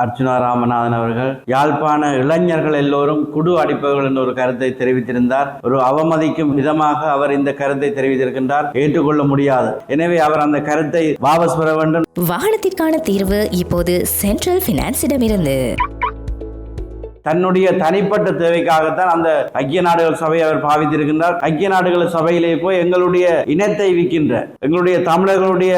அர்ச்சுனா ராமநாதன் அவர்கள் யாழ்ப்பாண இளைஞர்கள் எல்லோரும் குடு அடிப்பவர்கள் என்ற ஒரு கருத்தை தெரிவித்திருந்தார். ஒரு அவமதிக்கும் விதமாக அவர் இந்த கருத்தை தெரிவித்திருக்கின்றார். ஏற்றுக்கொள்ள முடியாது. எனவே அவர் அந்த கருத்தை வாபஸ் பெற வேண்டும். வாகனத்திற்கான தீர்வு இப்போது சென்ட்ரல் பினான்ஸிடமிருந்து தன்னுடைய தனிப்பட்ட தேவைக்காகத்தான் அந்த ஐக்கிய நாடுகள் சபையை அவர் பாவித்திருக்கின்றார். ஐக்கிய நாடுகள் சபையிலே போய் எங்களுடைய இனத்தை விற்கின்ற எங்களுடைய தமிழர்களுடைய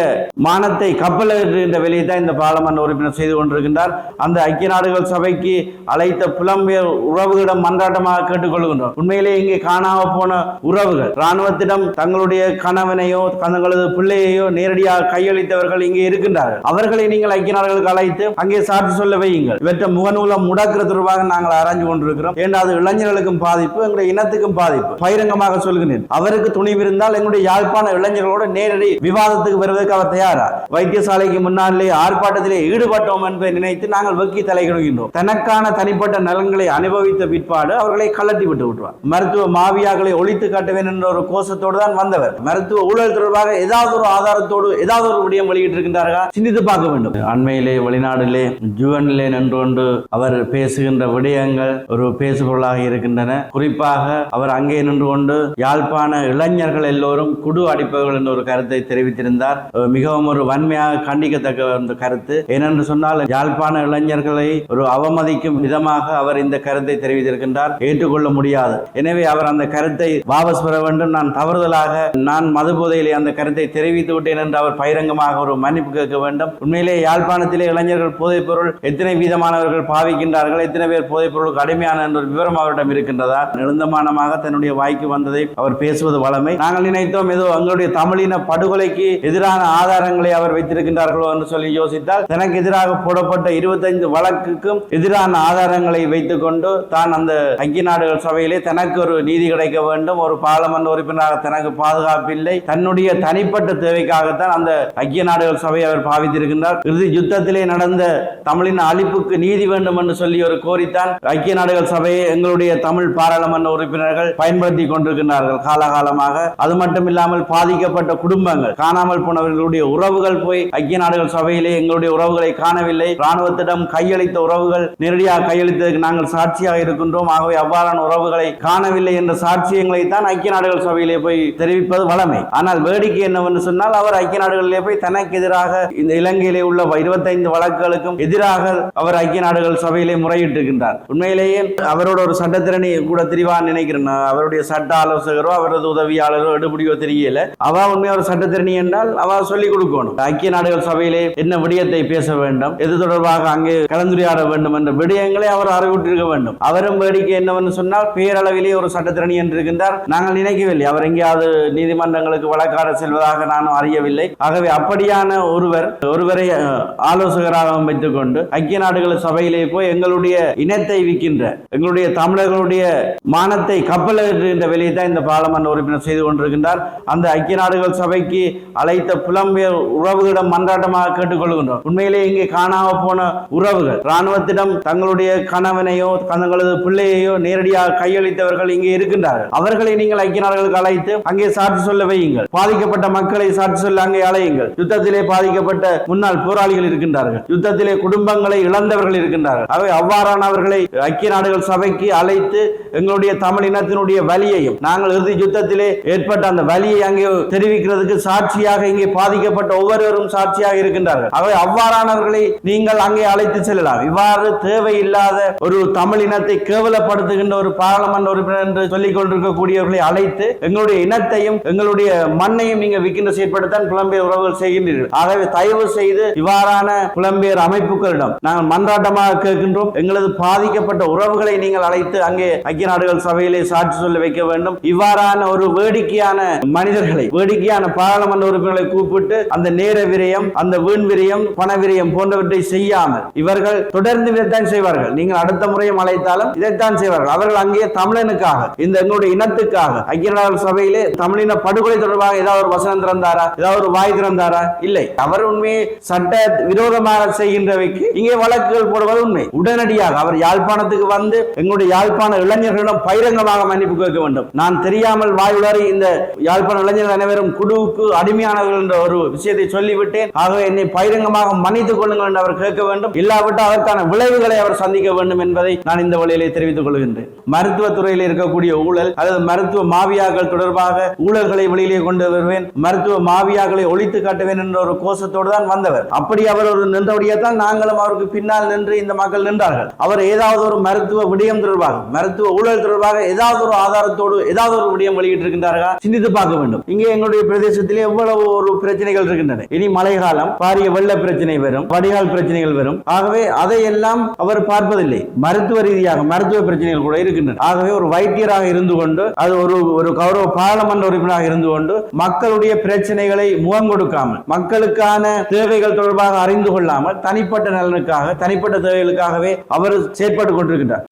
மானத்தை கப்பலுகின்ற வேலையை தான் இந்த பாராளுமன்ற உறுப்பினர் செய்து கொண்டிருக்கின்றார். அந்த ஐக்கிய நாடுகள் சபைக்கு அழைத்த புலம்பெயர் உறவுகளிடம் மன்றாட்டமாக கேட்டுக்கொள்கின்றோம். உண்மையிலே இங்கே காணாம போன உறவுகள் இராணுவத்திடம் தங்களுடைய கணவனையோ தங்களது பிள்ளையையோ நேரடியாக கையளித்தவர்கள் இங்கே இருக்கின்றார்கள். அவர்களை நீங்கள் ஐக்கிய நாடுகளுக்கு அழைத்து அங்கே சாட்சி சொல்ல வையுங்கள். இவற்றை முகநூலம் முடக்கிற தொடர்பாக நாங்கள் ஆராய்ந்து கொண்டிருக்கிறோம். ஏன்னா அது இளைஞர்களுக்கும் பாதிப்பு எங்களுடைய இனத்துக்கும் பாதிப்பு? பகிரங்கமாக சொல்கிறேன் அவருக்கு துணிவு இருந்தால் எங்களுடைய யாழ்ப்பாண இளைஞர்களோட நேரடி விவாதத்துக்கு வருவதற்கு அவர் தயாரா? வைத்தியசாலைக்கு முன்னாலே ஆர்ப்பாட்டத்திலே ஈடுபட்டோம் என்பதை நினைத்து நாங்கள் வெக்கி தலைகிடுகின்றோம் தனக்கான தனிப்பட்ட நலன்களை அனுபவித்த பிற்பாடு அவர்களை கலட்டி விட்டு விட்டுவார். மருத்துவ மாவியாக்களை ஒழித்து காட்டுவேன் என்ற ஒரு கோஷத்தோடு தான் வந்தவர். மருத்துவ ஊழல் தொடர்பாக ஏதாவது ஒரு ஆதாரத்தோடு ஏதாவது ஒரு விடயம் வெளியிட்டிருக்கின்றார்களா? சிந்தித்து பார்க்க வேண்டும். அண்மையிலே வெளிநாடுலே ஜுவனிலே நின்று கொண்டு அவர் பேசுகின்ற விடயங்கள் ஒரு பேசுபொருளாக இருக்கின்றன. குறிப்பாக அவர் அங்கே நின்று கொண்டு யாழ்ப்பாண இளைஞர்கள் எல்லோரும் குடு அடிப்பவர்கள் என்ற ஒரு கருத்தை தெரிவித்திருந்தார். மிகவும் ஒரு வன்மையாக கண்டிக்கத்தக்க அந்த கருத்து. ஏனென்று சொன்னால் யாழ்ப்பாண இளைஞர்களை ஒரு அவமதிக்கும் விதமாக அவர் இந்த கருத்தை தெரிவித்திருக்கின்றார். ஏற்றுக்கொள்ள முடியாது. எனவே அவர் அந்த கருத்தை வாபஸ் பெற வேண்டும். நான் தவறுதலாக நான் மது போதையிலே அந்த கருத்தை தெரிவித்து விட்டேன் என்று அவர் பகிரங்கமாக ஒரு மன்னிப்பு கேட்க வேண்டும். உண்மையிலே யாழ்ப்பாணத்திலே இளைஞர்கள் போதைப் பொருள் எத்தனை வீதமானவர்கள் பாவிக்கின்றார்கள் எத்தனை பேர் போதைப் பொருளுக்கு அடிமையான என்ற ஒரு விவரம் அவரிடம் இருக்கின்றதா? நிரந்தமானமாக தன்னுடைய வாய்க்கு வந்ததை அவர் பேசுவது வளமை நாங்கள் நினைத்தோம் ஏதோ எங்களுடைய தமிழின படுகொலைக்கு எதிரான ஆதாரங்களை அவர் வைத்திருக்கின்றார்களோ என்று சொல்லி யோசித்தால் தனக்கு எதிராக போடப்பட்ட இருபத்தைந்து வழக்குக்கும் எதிரான ஆதாரங்களை வைத்துக் கொண்டு தான் அந்த ஐக்கிய நாடுகள் சபையிலே தனக்கு ஒரு நீதி கிடைக்க வேண்டும். ஒரு பாராளுமன்ற உறுப்பினராக தனக்கு பாதுகாப்பில்லை. தன்னுடைய தனிப்பட்ட தேவைக்காகத்தான் அந்த ஐக்கிய நாடுகள் சபையை அவர் பாவித்திருக்கின்றார். இறுதி யுத்தத்திலே நடந்த தமிழின் அழிப்புக்கு நீதி வேண்டும் என்று சொல்லி ஒரு கோரித்தான் ஐக்கிய நாடுகள் சபையை எங்களுடைய தமிழ் பாராளுமன்ற உறுப்பினர்கள் பயன்படுத்தி கொண்டிருக்கிறார்கள் காலகாலமாக அது மட்டும் இல்லாமல் பாதிக்கப்பட்ட குடும்பங்கள் காணாமல் போனவர்களுடைய உறவுகள் போய் ஐக்கிய நாடுகள் சபையிலே எங்களுடைய உறவுகளை காணவில்லை. ராணுவத்திடம் கையளித்த உறவுகள் நேரடியாக கையளித்ததற்கு நாங்கள் சாட்சியாக இருக்கின்றோம். ஆகவே அவ்வாறான உறவுகளை காணவில்லை என்ற சாட்சியங்களை தான் ஐக்கிய நாடுகள் சபையிலே போய் தெரிவிப்பது வளமை ஆனால் வேடிக்கை என்னவென்று சொன்னால் அவர் ஐக்கிய நாடுகளிலே போய் தனக்கு எதிராக இந்த இலங்கையிலே உள்ள இருபத்தைந்து வழக்குகளுக்கும் எதிராக அவர் ஐக்கிய நாடுகள் சபையிலே முறையிட்டிருக்கின்றார். உண்மையிலேயே அவரோட ஒரு சட்டத்திறனை கூட தெரிவா நினைக்கிறேன். அவருடைய சட்ட ஆலோசகரோ அவரது உதவியாளரோ எடுபடியோ தெரியல. அவ உண்மையா ஒரு சட்டத்திறனி என்றால் அவ சொல்லிக் கொடுக்கணும். ஐக்கிய நாடுகள் சபையிலே என்ன விடயத்தை பேச வேண்டும் எது தொடர்பாக அங்கே கலந்துரையாட வேண்டும் என்ற விடயங்களை அவர் அறிவிட்டிருக்க வேண்டும். அவரும் வேடிக்கை என்னவென்று சொன்னால் பேரளவிலே ஒரு சட்டத்திறனி என்று இருக்கின்றார் நாங்கள் நினைக்கவில்லை. அவர் எங்கேயாவது நீதிமன்றங்களுக்கு வழக்காட செல்வதாக நானும் அறியவில்லை. ஆகவே அப்படியான ஒருவர் ஒருவரை ஆலோசகராக வைத்துக் கொண்டு ஐக்கிய நாடுகள் சபையிலே போய் எங்களுடைய இதயத்தை விற்கின்ற எங்களுடைய தமிழர்களுடைய மானத்தை கப்பலுகின்ற வேலையை தான் இந்த பாராளுமன்ற உறுப்பினர் செய்து கொண்டிருக்கின்றார். அந்த ஐக்கிய நாடுகள் சபைக்கு அழைத்த புலம்பெயர் உறவுகளிடம் மன்றாட்டமாக கேட்டுக்கொள்கின்றோம் உண்மையிலே இங்கே காணாம போன உறவுகள் இராணுவத்திடம் தங்களுடைய கணவனையோ தங்களது பிள்ளையையோ நேரடியாக கையளித்தவர்கள் இங்கே இருக்கின்றார்கள். அவர்களை நீங்கள் ஐக்கிய நாடுகளுக்கு அழைத்து அங்கே சாட்சி சொல்ல வையுங்கள். பாதிக்கப்பட்ட மக்களை சாட்சி சொல்ல அங்கே அழையுங்கள். யுத்தத்திலே பாதிக்கப்பட்ட முன்னாள் போராளிகள் இருக்கின்றார்கள். யுத்தத்திலே குடும்பங்களை இழந்தவர்கள் இருக்கின்றார்கள். அவை அவ்வாறானவர்கள் அவர்களை ஐக்கிய நாடுகள் சபைக்கு அழைத்து எங்களுடைய தமிழ் இனத்தினுடைய வலியையும் நாங்கள் இறுதி யுத்தத்திலே ஏற்பட்ட அந்த வலியை அங்கே தெரிவிக்கிறதுக்கு சாட்சியாக இங்கே பாதிக்கப்பட்ட ஒவ்வொருவரும் சாட்சியாக இருக்கின்றார்கள். அவை அவ்வாறானவர்களை நீங்கள் அங்கே அழைத்து செல்லலாம். இவ்வாறு தேவையில்லாத ஒரு தமிழ் இனத்தை கேவலப்படுத்துகின்ற ஒரு பாராளுமன்ற உறுப்பினர் என்று சொல்லிக் கொண்டிருக்கக்கூடியவர்களை அழைத்து எங்களுடைய இனத்தையும் எங்களுடைய மண்ணையும் நீங்க விற்கின்ற செயற்படுத்தான் புலம்பெயர் உறவுகள் செய்கின்றீர்கள். ஆகவே தயவு செய்து இவ்வாறான புலம்பெயர் அமைப்புகளிடம் நாங்கள் மன்றாட்டமாக கேட்கின்றோம். எங்களது பா பாதிக்கப்பட்ட உறவுகளை நீங்கள் அழைத்து அங்கே ஐக்கிய நாடுகள் சபையிலே சாட்சி சொல்ல வைக்க வேண்டும். இவ்வாறான ஒரு வேடிக்கையான மனிதர்களை வேடிக்கையான பாராளுமன்ற உறுப்பினர்களை கூப்பிட்டு அந்த நேர விரயம் அந்த வீண் விரயம் பண விரயம் போன்றவற்றை செய்யாமல் இவர்கள் தொடர்ந்து இதைத்தான் செய்வார்கள். நீங்கள் அடுத்த முறையும் அழைத்தாலும் இதைத்தான் செய்வார்கள். அவர்கள் அங்கே தமிழனுக்காக இந்த எங்களுடைய இனத்துக்காக ஐக்கிய நாடுகள் சபையிலே தமிழின படுகொலை தொடர்பாக ஏதாவது ஒரு வசனம் திறந்தாரா? ஏதாவது ஒரு வாய் திறந்தாரா? இல்லை. அவர் உண்மையை சட்ட விரோதமாக செய்கின்றவைக்கு இங்கே வழக்குகள் போடுவது உண்மை. உடனடியாக அவர் யாழ்ப்பாணத்துக்கு வந்து எங்களுடைய யாழ்ப்பாண இளைஞர்களிடம் பகிரங்கமாக மன்னிப்பு கேட்க வேண்டும். நான் தெரியாமல் வாயுளறி இந்த யாழ்ப்பாண இளைஞர்கள் அனைவரும் குழுவுக்கு அடிமையானவர்கள் என்ற ஒரு விஷயத்தை சொல்லிவிட்டேன். ஆகவே என்னை பகிரங்கமாக மன்னித்துக் கொள்ளுங்கள் என்று அவர் கேட்க வேண்டும். இல்லாவிட்டால் அதற்கான விளைவுகளை அவர் சந்திக்க வேண்டும் என்பதை நான் இந்த வழியிலே தெரிவித்துக் கொள்கின்றேன். மருத்துவத்துறையில் இருக்கக்கூடிய ஊழல் அல்லது மருத்துவ மாவியாக்கள் தொடர்பாக ஊழல்களை வெளியிலே கொண்டு வருவேன். மருத்துவ மாவியாக்களை ஒழித்து காட்டுவேன் என்ற ஒரு கோஷத்தோடு தான் வந்தவர். அப்படி அவர் ஒரு நின்றபடியே தான் நாங்களும் அவருக்கு பின்னால் நின்று இந்த மக்கள் நின்றார்கள். அவர் ஏதாவது ஒரு மருத்துவ விடயம் தொடர்பாக மருத்துவ ஊழல் தொடர்பாக ஏதாவது ஒரு ஆதாரத்தோடு ஏதாவது ஒரு விடயம் வெளியிட்டிருக்கின்றார்களா? சிந்தித்து பார்க்க வேண்டும். இங்கே எங்களுடைய பிரதேசத்திலே எவ்வளவு ஒரு பிரச்சனைகள் இருக்கின்றன. இனி மழைக்காலம் பாரிய வெள்ள பிரச்சனை வரும் வடிகால் பிரச்சனைகள் வரும். ஆகவே அதையெல்லாம் அவர் பார்ப்பதில்லை. மருத்துவ ரீதியாக மருத்துவ பிரச்சனைகள் கூட இருக்கின்றன. ஆகவே ஒரு வைத்தியராக இருந்து கொண்டு அது ஒரு ஒரு கௌரவ பாராளுமன்ற உறுப்பினராக இருந்து கொண்டு மக்களுடைய பிரச்சனைகளை முகம் கொடுக்காமல் மக்களுக்கான தேவைகள் தொடர்பாக அறிந்து கொள்ளாமல் தனிப்பட்ட நலனுக்காக தனிப்பட்ட தேவைகளுக்காகவே அவர் செயற்பட்டு கொண்டிருக்கின்றார்.